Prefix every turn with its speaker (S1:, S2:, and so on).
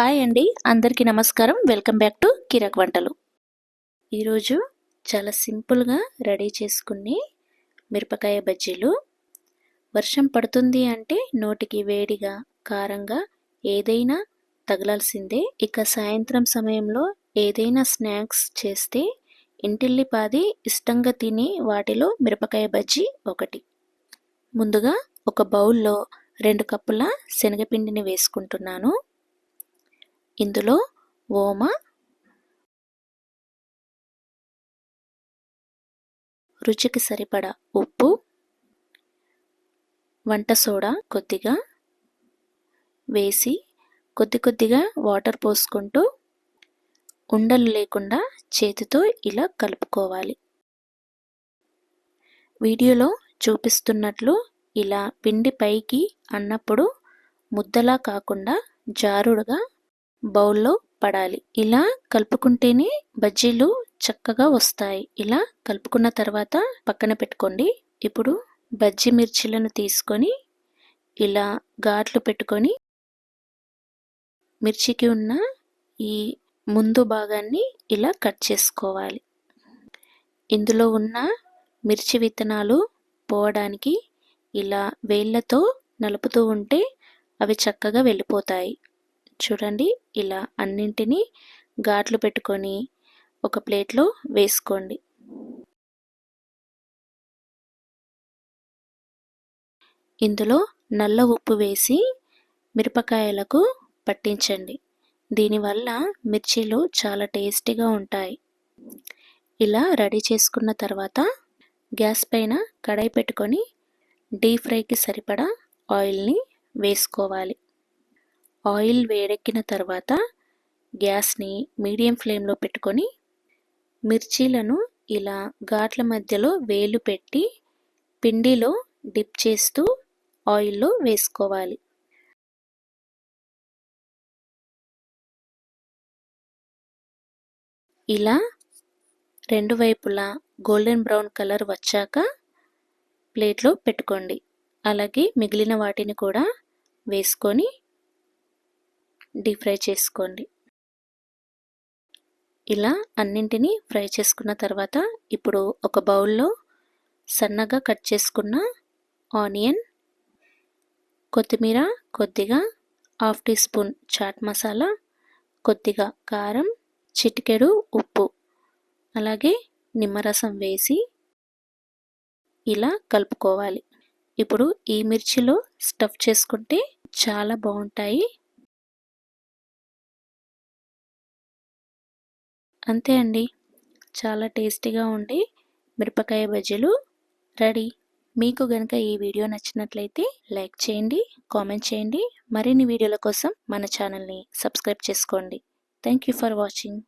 S1: Hi అండి. అందరికీ నమస్కారం. వెల్కమ్ బ్యాక్ టు కిరక్ వంటలు. ఈరోజు చాలా సింపుల్గా రెడీ చేసుకుని మిరపకాయ బజ్జీలు. వర్షం పడుతుంది అంటే నోటికి వేడిగా కారంగా ఏదైనా తగలాల్సిందే. ఇక సాయంత్రం సమయంలో ఏదైనా స్నాక్స్ చేస్తే ఇంటిల్లిపాది ఇష్టంగా తిని వాటిలో మిరపకాయ బజ్జీ ఒకటి. ముందుగా ఒక బౌల్లో రెండు కప్పుల శనగపిండిని వేసుకుంటున్నాను. ఇందులో ఓమ రుచికి సరిపడా ఉప్పు వంట సోడా కొద్దిగా వేసి కొద్ది కొద్దిగా వాటర్ పోసుకుంటూ ఉండలు లేకుండా చేతితో ఇలా కలుపుకోవాలి. వీడియోలో చూపిస్తున్నట్లు ఇలా పిండి పైకి అన్నప్పుడు ముద్దలా కాకుండా జారుడుగా బౌల్లో పడాలి. ఇలా కలుపుకుంటేనే బజ్జీలు చక్కగా వస్తాయి. ఇలా కలుపుకున్న తర్వాత పక్కన పెట్టుకోండి. ఇప్పుడు బజ్జీ మిర్చీలను తీసుకొని ఇలా ఘాట్లు పెట్టుకొని మిర్చికి ఉన్న ఈ ముందు భాగాన్ని ఇలా కట్ చేసుకోవాలి. ఇందులో ఉన్న మిర్చి విత్తనాలు పోవడానికి ఇలా వేళ్ళతో నలుపుతూ ఉంటే అవి చక్కగా వెళ్ళిపోతాయి. చూడండి ఇలా అన్నింటినీ ఘాట్లు పెట్టుకొని ఒక ప్లేట్లో వేసుకోండి. ఇందులో నల్ల ఉప్పు వేసి మిరపకాయలకు పట్టించండి. దీనివల్ల మిర్చీలు చాలా టేస్టీగా ఉంటాయి. ఇలా రెడీ చేసుకున్న తర్వాత గ్యాస్ పైన కడాయి పెట్టుకొని డీప్ ఫ్రైకి సరిపడా ఆయిల్ని వేసుకోవాలి. ఆయిల్ వేడెక్కిన తర్వాత గ్యాస్ని మీడియం ఫ్లేమ్లో పెట్టుకొని మిర్చీలను ఇలా ఘాట్ల మధ్యలో వేలు పెట్టి పిండిలో డిప్ చేస్తూ ఆయిల్లో వేసుకోవాలి. ఇలా రెండు వైపులా గోల్డెన్ బ్రౌన్ కలర్ వచ్చాక ప్లేట్లో పెట్టుకోండి. అలాగే మిగిలిన వాటిని కూడా వేసుకొని డీప్ ఫ్రై చేసుకోండి. ఇలా అన్నింటినీ ఫ్రై చేసుకున్న తర్వాత ఇప్పుడు ఒక బౌల్లో సన్నగా కట్ చేసుకున్న ఆనియన్ కొత్తిమీర కొద్దిగా half teaspoon chaat masala కొద్దిగా కారం చిటికెడు ఉప్పు అలాగే నిమ్మరసం వేసి ఇలా కలుపుకోవాలి. ఇప్పుడు ఈ మిర్చిలో స్టఫ్ చేసుకుంటే చాలా బాగుంటాయి. అంతే అండి. చాలా టేస్టీగా ఉండి మిరపకాయ బజ్జీలు రెడీ. మీకు గనక ఈ వీడియో నచ్చినట్లయితే లైక్ చేయండి కామెంట్ చేయండి. మరిన్ని వీడియోల కోసం మన ఛానల్ని సబ్స్క్రైబ్ చేసుకోండి. Thank you for watching.